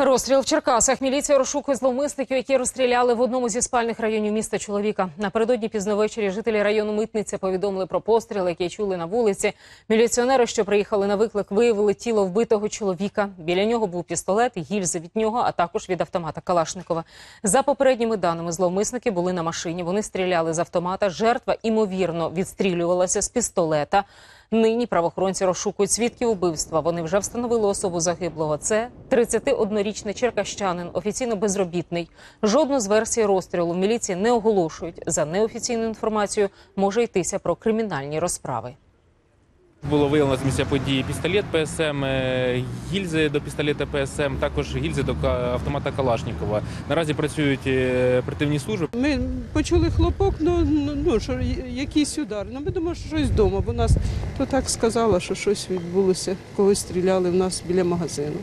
Розстріл в Черкасах. Міліція розшукує зловмисників, які розстріляли в одному зі спальних районів міста чоловіка. Напередодні пізно ввечері жителі району Митниця повідомили про постріл, який чули на вулиці. Міліціонери, що приїхали на виклик, виявили тіло вбитого чоловіка. Біля нього був пістолет, гільзи від нього, а також від автомата Калашникова. За попередніми даними, зловмисники були на машині. Вони стріляли з автомата. Жертва імовірно відстрілювалася з пістолета. Нині правоохоронці розшукують свідків убивства. Вони вже встановили особу загиблого. Це 31-річний черкащанин, офіційно безробітний. Жодну з версій розстрілу міліції не оголошують. За неофіційною інформацією може йтися про кримінальні розправи. Було виявлено з місця події пістолет ПСМ, е, гільзи до пістолета ПСМ, також гільзи до автомата Калашникова. Наразі працюють противні служби. Ми почули хлопок, ну, ну, ну що якийсь удар. Ну ми думали, що щось вдома, бо нас то так сказала, що щось відбулося, когось стріляли в нас біля магазину.